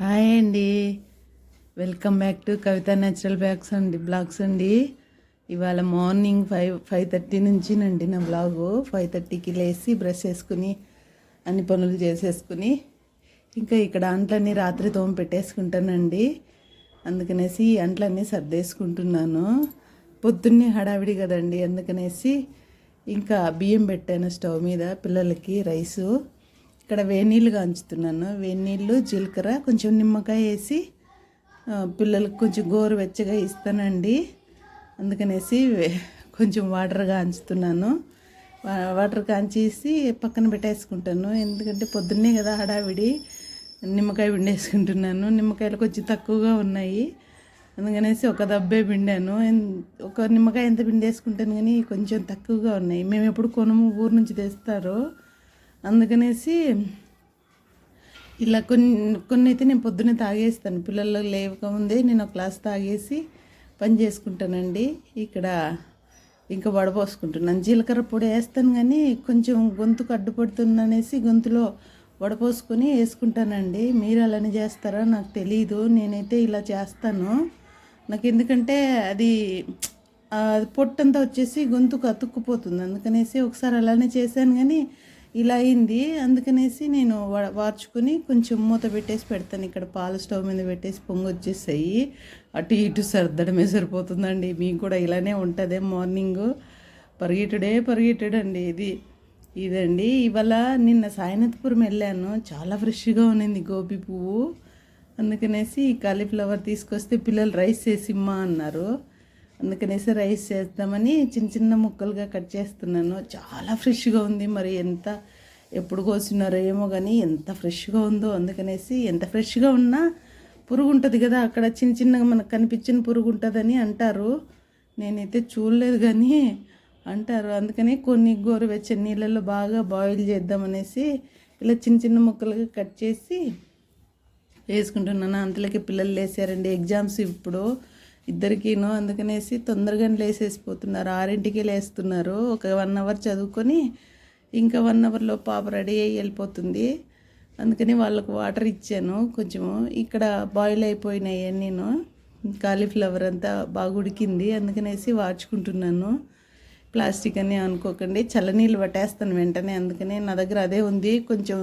Hi అండి. Welcome back to Kavitha natural bags అండి blogs అండి. ఇవాళ మార్నింగ్ ఫైవ్ ఫైవ్ థర్టీ నుంచినండి నా బ్లాగు ఫైవ్ థర్టీకి లేచి బ్రష్ చేసుకుని అన్ని పనులు చేసేసుకుని ఇంకా ఇక్కడ అంట్లన్నీ రాత్రి తోమ పెట్టేసుకుంటానండి. అందుకనేసి ఈ అంట్లన్నీ సర్దేసుకుంటున్నాను. పొద్దున్నే హడావిడి కదండి అందుకనేసి ఇంకా బియ్యం పెట్టాను స్టవ్ మీద పిల్లలకి రైసు. ఇక్కడ వేనీళ్ళు కాంచుతున్నాను వేనీళ్ళు జీలకర్ర కొంచెం నిమ్మకాయ వేసి పిల్లలకు కొంచెం గోరువెచ్చగా ఇస్తానండి. అందుకనేసి కొంచెం వాటర్ కాంచుతున్నాను వాటర్ కాంచేసి పక్కన పెట్టేసుకుంటాను. ఎందుకంటే పొద్దున్నే కదా హడావిడి నిమ్మకాయ పిండేసుకుంటున్నాను. నిమ్మకాయలు కొంచెం తక్కువగా ఉన్నాయి. అందుకనేసి ఒక దబ్బే పిండాను. ఒక నిమ్మకాయ ఎంత పిండేసుకుంటాను కానీ కొంచెం తక్కువగా ఉన్నాయి. మేము ఎప్పుడు కొనము ఊరు నుంచి తెస్తారు. అందుకనేసి ఇలా కొన్ని కొన్ని అయితే నేను పొద్దున్నే తాగేస్తాను. పిల్లలు లేవకముందే నేను ఒక గ్లాస్ తాగేసి పని చేసుకుంటానండి. ఇక్కడ ఇంకా వడపోసుకుంటున్నాను జీలకర్ర పొడి వేస్తాను కానీ కొంచెం గొంతుకు అడ్డుపడుతుందనేసి గొంతులో వడపోసుకొని వేసుకుంటానండి. మీరు అలానే చేస్తారా? నాకు తెలియదు నేనైతే ఇలా చేస్తాను. నాకు ఎందుకంటే అది పొట్టంతా వచ్చేసి గొంతుకు అతుక్కుపోతుంది. అందుకనేసి ఒకసారి అలానే చేశాను కానీ ఇలా అయింది. అందుకనేసి నేను వా- వార్చుకుని కొంచెం మూత పెట్టేసి పెడతాను. ఇక్కడ పాలు స్టవ్ మీద పెట్టేసి పొంగు వచ్చేసాయి. అటు ఇటు సర్దడమే సరిపోతుందండి. మీకు కూడా ఇలానే ఉంటుంది మార్నింగ్. పరిగెట్టుడే పరిగెట్టుడండి ఇది. ఇదండి. ఇవాళ నిన్న సాయినాథపురం వెళ్ళాను. చాలా ఫ్రెష్గా ఉన్నింది గోబీ పువ్వు. అందుకనేసి ఈ కాలీఫ్లవర్ తీసుకొస్తే పిల్లలు రైస్ వేసిమ్మా అన్నారు. అందుకనేసి రైస్ చేద్దామని చిన్న చిన్న ముక్కలుగా కట్ చేస్తున్నాను. చాలా ఫ్రెష్గా ఉంది. మరి ఎంత ఎప్పుడు కోసినారో ఏమో కానీ ఎంత ఫ్రెష్గా ఉందో అందుకనేసి ఎంత ఫ్రెష్గా ఉన్నా పురుగు ఉంటుంది కదా. అక్కడ చిన్న చిన్నగా మనకు కనిపించిన పురుగు ఉంటుందని అంటారు. నేనైతే చూడలేదు కానీ అంటారు. అందుకని కొన్ని గోరువెచ్చని నీళ్ళల్లో బాగా బాయిల్ చేద్దామనేసి ఇలా చిన్న చిన్న ముక్కలుగా కట్ చేసి వేసుకుంటున్నాను. అంతలోకి పిల్లలు లేసారండి. ఎగ్జామ్స్ ఇప్పుడు. ఇద్దరికిను అందుకనేసి తొందరగానే లేసేసిపోతున్నారు. ఆరింటికి లేస్తున్నారు. ఒక వన్ అవర్ చదువుకొని ఇంకా వన్ అవర్లో పాప రెడీ అయ్యి వెళ్ళిపోతుంది. అందుకని వాళ్ళకు వాటర్ ఇచ్చాను. కొంచెము ఇక్కడ బాయిల్ అయిపోయినాయి నేను కాలీఫ్లవర్ అంతా బాగా ఉడికింది. అందుకనేసి వార్చుకుంటున్నాను ప్లాస్టిక్ అని అనుకోకండి చల్లనీళ్ళు పట్టేస్తాను వెంటనే. అందుకనే నా దగ్గర అదే ఉంది. కొంచెం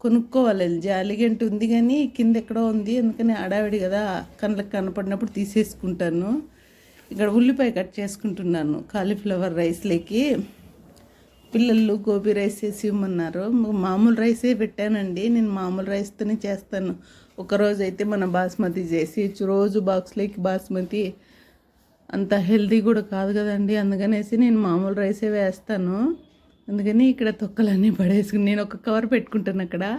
కొనుక్కోవాలి. జాలిగంట ఉంది కానీ కింద ఎక్కడో ఉంది. ఎందుకని అడావిడి కదా కళ్ళకి కనపడినప్పుడు తీసేసుకుంటాను. ఇక్కడ ఉల్లిపాయ కట్ చేసుకుంటున్నాను. కాలీఫ్లవర్ రైస్లోకి పిల్లలు గోబీ రైస్ వేసి ఇవ్వమన్నారు. మామూలు రైసే పెట్టానండి. నేను మామూలు రైస్తోనే చేస్తాను. ఒకరోజు అయితే మన బాస్మతి చేసి రోజు బాక్స్లోకి బాస్మతి అంత హెల్దీ కూడా కాదు కదండి. అందుకనేసి నేను మామూలు రైసే వేస్తాను. అందుకని ఇక్కడ తొక్కలన్నీ పడేసుకుని నేను ఒక కవర్ పెట్టుకుంటాను అక్కడ.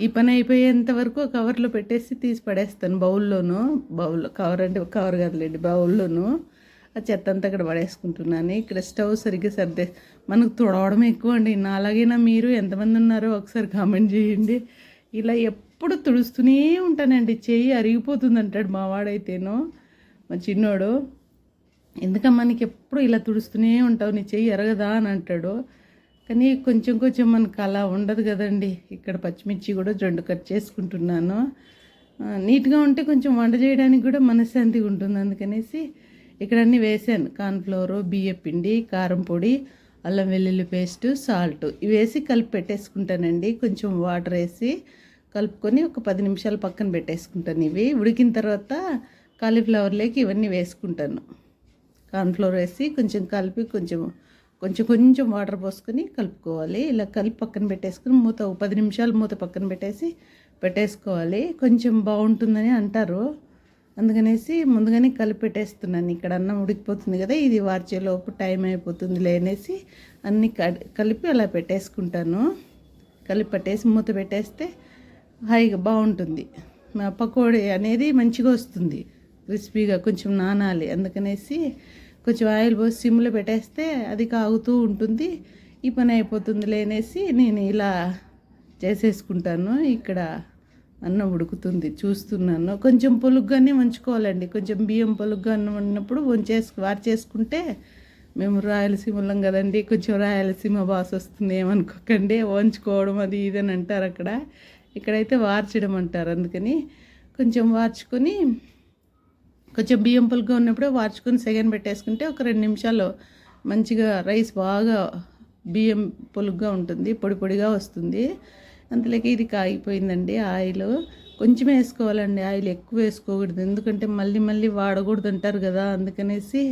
ఈ పని అయిపోయేంత వరకు ఆ కవర్లో పెట్టేసి తీసి పడేస్తాను బౌల్లోను. బౌల్ కవర్ అంటే కవర్ కాదులేండి బౌల్లోను. ఆ చెత్త అంతా అక్కడ పడేసుకుంటున్నాను. ఇక్కడ స్టవ్ సరిగ్గా సర్దే మనకు తుడవడం ఎక్కువ అండి. నాలాగైనా మీరు ఎంతమంది ఉన్నారో ఒకసారి కామెంట్ చేయండి. ఇలా ఎప్పుడు తుడుస్తూనే ఉంటానండి. చెయ్యి అరిగిపోతుంది అంటాడు మావాడైతేను మా చిన్నోడు. ఎందుకమ్మా నీకు ఎప్పుడు ఇలా తుడుస్తూనే ఉంటావు? నీ చెయ్యి ఎరగదా అని అంటాడు. కానీ కొంచెం కొంచెం మనకు అలా ఉండదు కదండి. ఇక్కడ పచ్చిమిర్చి కూడా జొండు కట్ చేసుకుంటున్నాను. నీట్గా ఉంటే కొంచెం వంట చేయడానికి కూడా మనశ్శాంతిగా ఉంటుంది. అందుకనేసి ఇక్కడ అన్నీ వేసాను. కార్న్ఫ్లవరు బియ్య పిండి కారం పొడి అల్లం వెల్లుల్లి పేస్టు సాల్ట్. ఇవి వేసి కలిపి పెట్టేసుకుంటానండి. కొంచెం వాటర్ వేసి కలుపుకొని ఒక పది నిమిషాలు పక్కన పెట్టేసుకుంటాను ఇవి. ఉడికిన తర్వాత కాలీఫ్లవర్లోకి ఇవన్నీ వేసుకుంటాను. కార్న్ఫ్లవర్ వేసి కొంచెం కలిపి కొంచెం కొంచెం కొంచెం వాటర్ పోసుకొని కలుపుకోవాలి. ఇలా కలిపి పక్కన పెట్టేసుకుని మూత పది నిమిషాలు మూత పక్కన పెట్టేసి పెట్టేసుకోవాలి. కొంచెం బాగుంటుందని అంటారు. అందుకనేసి ముందుగానే కలిపి పెట్టేస్తున్నాను. ఇక్కడ అన్నం ఉడికిపోతుంది కదా ఇది వార్చేలోపు టైం అయిపోతుంది లేనేసి అన్నీ కలిపి అలా పెట్టేసుకుంటాను. కలిపి పెట్టేసి మూత పెట్టేస్తే హాయిగా బాగుంటుంది. మా పకోడీ అనేది మంచిగా వస్తుంది. క్రిస్పీగా కొంచెం నానాలి. అందుకనేసి కొంచెం ఆయిల్ పోసి సిమ్లో పెట్టేస్తే అది కాగుతూ ఉంటుంది. ఈ పని అయిపోతుంది లేనేసి నేను ఇలా చేసేసుకుంటాను. ఇక్కడ అన్నం ఉడుకుతుంది చూస్తున్నాను. కొంచెం పొలుగ్గానే వంచుకోవాలండి. కొంచెం బియ్యం పొలుగ్గా అన్నం ఉన్నప్పుడు వంచేసు వార్చేసుకుంటే మేము రాయలసీమలం కదండి. కొంచెం రాయలసీమ బాస్ వస్తుంది ఏమనుకోకండి. వంచుకోవడం అది ఇది అని అంటారు అక్కడ. ఇక్కడైతే వార్చడం అంటారు అందుకని కొంచెం వార్చుకొని కొంచెం బియ్యం పులుగా ఉన్నప్పుడు వార్చుకొని సెగన్ పెట్టేసుకుంటే ఒక రెండు నిమిషాలు మంచిగా రైస్ బాగా బియ్యం పొలుగ్గా ఉంటుంది పొడి పొడిగా వస్తుంది. అంతలోకి ఇది కాగిపోయిందండి ఆయిల్. కొంచెం వేసుకోవాలండి ఆయిల్ ఎక్కువ వేసుకోకూడదు. ఎందుకంటే మళ్ళీ మళ్ళీ వాడకూడదు అంటారు కదా అందుకనేసి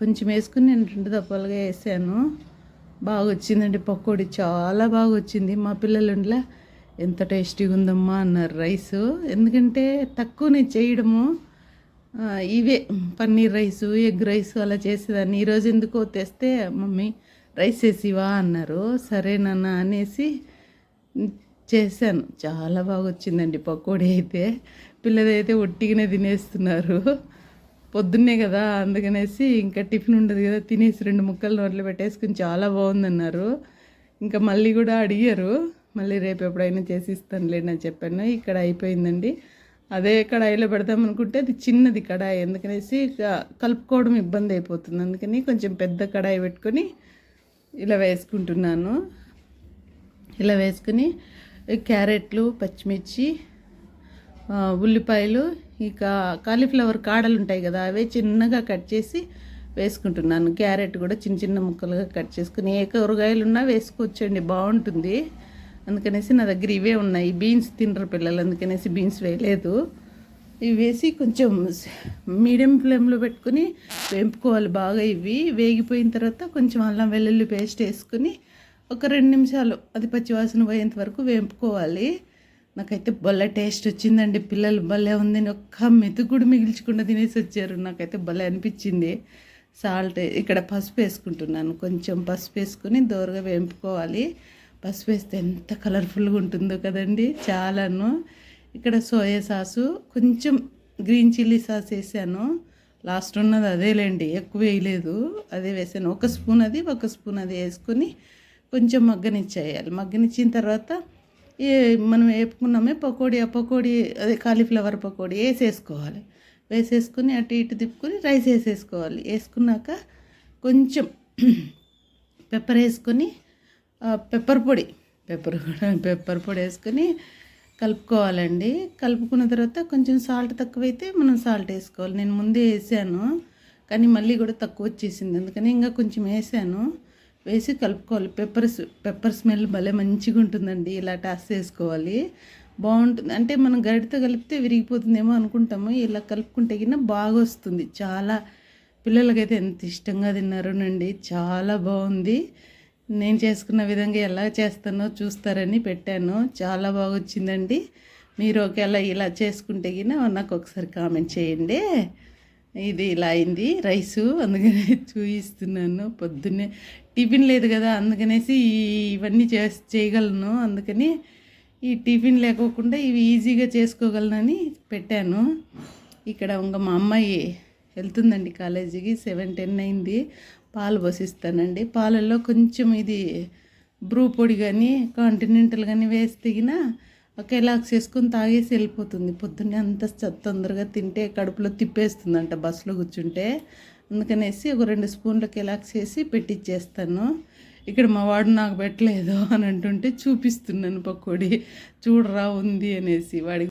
కొంచెం వేసుకుని నేను రెండు దప్పలుగా వేసాను. బాగా వచ్చిందండి పకోడీ చాలా బాగా వచ్చింది. మా పిల్లలు ఎంత టేస్టీగా ఉందమ్మా అన్నారు రైస్. ఎందుకంటే తక్కువ నేను చేయడము. ఇవే పన్నీర్ రైసు ఎగ్ రైస్ అలా చేసేదాన్ని. ఈరోజు ఎందుకో తెస్తే మమ్మీ రైస్ వేసివా? అన్నారు. సరే అనేసి చేశాను. చాలా బాగా వచ్చిందండి పకోడీ అయితే. పిల్లదైతే ఒట్టిగానే తినేస్తున్నారు. పొద్దున్నే కదా అందుకనేసి ఇంకా టిఫిన్ ఉండదు కదా తినేసి రెండు ముక్కలు నోట్లో పెట్టేసుకుని చాలా బాగుందన్నారు. ఇంకా మళ్ళీ కూడా అడిగారు. మళ్ళీ రేపు ఎప్పుడైనా చేసి ఇస్తానులేండి అని చెప్పాను. ఇక్కడ అయిపోయిందండి. అదే కడాయిలో పెడదామనుకుంటే అది చిన్నది కడాయి. ఎందుకనేసి ఇక కలుపుకోవడం ఇబ్బంది అయిపోతుంది. అందుకని కొంచెం పెద్ద కడాయి పెట్టుకొని ఇలా వేసుకుంటున్నాను. ఇలా వేసుకుని క్యారెట్లు పచ్చిమిర్చి ఉల్లిపాయలు ఇక కాలీఫ్లవర్ కాడలు ఉంటాయి కదా అవే చిన్నగా కట్ చేసి వేసుకుంటున్నాను. క్యారెట్ కూడా చిన్న చిన్న ముక్కలుగా కట్ చేసుకుని ఏ కూరగాయలు ఉన్నా వేసుకోవచ్చండి. బాగుంటుంది. అందుకనేసి నా దగ్గర ఇవే ఉన్నాయి. బీన్స్ తినరు పిల్లలు అందుకనేసి బీన్స్ వేయలేదు. ఇవి వేసి కొంచెం మీడియం ఫ్లేమ్లో పెట్టుకుని వేపుకోవాలి బాగా ఇవి. వేగిపోయిన తర్వాత కొంచెం అల్లం వెల్లుల్లి పేస్ట్ వేసుకుని ఒక రెండు నిమిషాలు అది పచ్చివాసన పోయేంత వరకు వేపుకోవాలి. నాకైతే భలే టేస్ట్ వచ్చిందండి. పిల్లలు భలే ఉందని ఒక్క మెతుకుడు మిగిల్చకుండా తినేసి వచ్చారు. నాకైతే భలే అనిపించింది. సాల్ట్ ఇక్కడ పసుపు వేసుకుంటున్నాను. కొంచెం పసుపు వేసుకుని దోరగా వేపుకోవాలి. పసుపు వేస్తే ఎంత కలర్ఫుల్గా ఉంటుందో కదండి చాలాను. ఇక్కడ సోయా సాసు కొంచెం గ్రీన్ చిల్లీ సాస్ వేసాను. లాస్ట్ ఉన్నది అదేలేండి ఎక్కువ వేయలేదు. అదే వేసాను. ఒక స్పూన్ అది ఒక స్పూన్ అది వేసుకొని కొంచెం మగ్గనిచ్చేయాలి. మగ్గనిచ్చిన తర్వాత ఏ మనం వేపుకున్నామే పకోడీ ఆ పకోడీ అదే కాలీఫ్లవర్ పకోడీ వేసేసుకోవాలి. వేసేసుకొని అటు ఇటు తిప్పుకొని రైస్ వేసేసుకోవాలి. వేసుకున్నాక కొంచెం పెప్పర్ వేసుకొని పెప్పర్ పొడి. పెప్పర్ కూడా పెప్పర్ పొడి వేసుకొని కలుపుకోవాలండి. కలుపుకున్న తర్వాత కొంచెం సాల్ట్ తక్కువైతే మనం సాల్ట్ వేసుకోవాలి. నేను ముందే వేసాను కానీ మళ్ళీ కూడా తక్కువ వచ్చేసింది. అందుకని ఇంకా కొంచెం వేసాను. వేసి కలుపుకోవాలి. పెప్పర్ పెప్పర్ స్మెల్ భలే మంచిగా ఉంటుందండి. ఇలా టాస్ చేసుకోవాలి బాగుంటుంది. అంటే మనం గరిటతో కలిపితే విరిగిపోతుందేమో అనుకుంటాము. ఇలా కలుపుకుంటే కింద బాగా వస్తుంది. చాలా పిల్లలకైతే ఎంత ఇష్టంగా తిన్నారోనండి చాలా బాగుంది. నేను చేసుకున్న విధంగా ఎలా చేస్తానో చూస్తారని పెట్టాను. చాలా బాగా వచ్చిందండి మీరు ఒకవేళ ఇలా చేసుకుంటే గిన నాకు ఒకసారి కామెంట్ చేయండి. ఇది ఇలా అయింది రైసు. అందుకనే చూపిస్తున్నాను పొద్దున్నే టిఫిన్ లేదు కదా అందుకనేసి ఇవన్నీ చే చేయగలను. అందుకని ఈ టిఫిన్ లేకోకుండా ఇవి ఈజీగా చేసుకోగలనని పెట్టాను. ఇక్కడ ఇంకా మా అమ్మాయి వెళ్తుందండి కాలేజీకి. సెవెన్ టెన్ అయింది. పాలు పోసిస్తానండి. పాలల్లో కొంచెం ఇది బ్రూ పొడి కానీ కాంటినెంటల్ కానీ వేసి తెగిన ఒకేలాగా చేసుకొని తాగేసి వెళ్ళిపోతుంది. పొద్దున్నే అంత తొందరగా తింటే కడుపులో తిప్పేస్తుందంట బస్సులో కూర్చుంటే. అందుకనేసి ఒక రెండు స్పూన్లకి ఎలాక్స్ చేసి పెట్టిచ్చేస్తాను. ఇక్కడ మా వాడు నాకు పెట్టలేదు అని అంటుంటే చూపిస్తున్నాను పకోడీ. చూడరా ఉంది అనేసి వాడికి